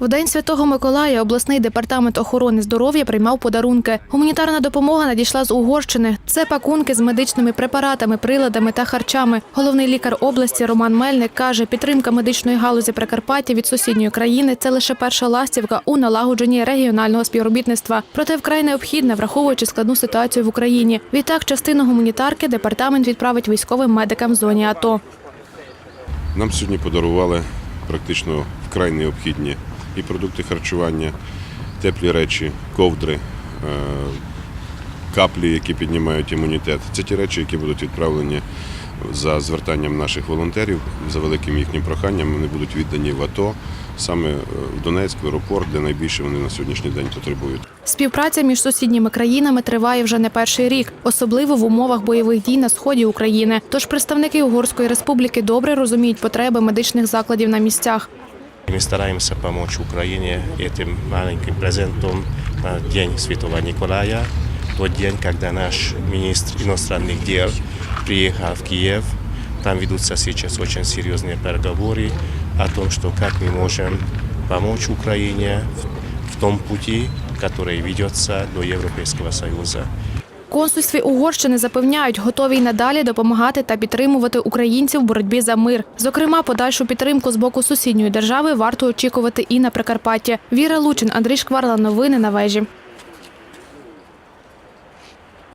В день Святого Миколая обласний департамент охорони здоров'я приймав подарунки. Гуманітарна допомога надійшла з Угорщини. Це пакунки з медичними препаратами, приладами та харчами. Головний лікар області Роман Мельник каже, підтримка медичної галузі Прикарпаття від сусідньої країни це лише перша ластівка у налагодженні регіонального співробітництва. Проте вкрай необхідне, враховуючи складну ситуацію в Україні. Відтак, частину гуманітарки департамент відправить військовим медикам в зоні АТО. Нам сьогодні подарували практично вкрай необхідні і продукти харчування, теплі речі, ковдри, е, каплі, які піднімають імунітет. Це ті речі, які будуть відправлені за звертанням наших волонтерів, за великим їхнім проханням. Вони будуть віддані в АТО саме е, в Донецьк, в аеропорт, де найбільше вони на сьогоднішній день потребують. Співпраця між сусідніми країнами триває вже не перший рік, особливо в умовах бойових дій на сході України. Тож представники Угорської республіки добре розуміють потреби медичних закладів на місцях. Мы стараемся помочь Украине этим маленьким презентом на День Святого Николая, тот день, когда наш министр иностранных дел приехал в Киев. Там ведутся сейчас очень серьезные переговоры о том, что как мы можем помочь Украине в, в том пути, который ведется до Европейского Союза. Консульстві Угорщини запевняють, готові й надалі допомагати та підтримувати українців в боротьбі за мир. Зокрема, подальшу підтримку з боку сусідньої держави варто очікувати і на Прикарпатті. Віра Лучин, Андрій Шкварла. Новини на вежі.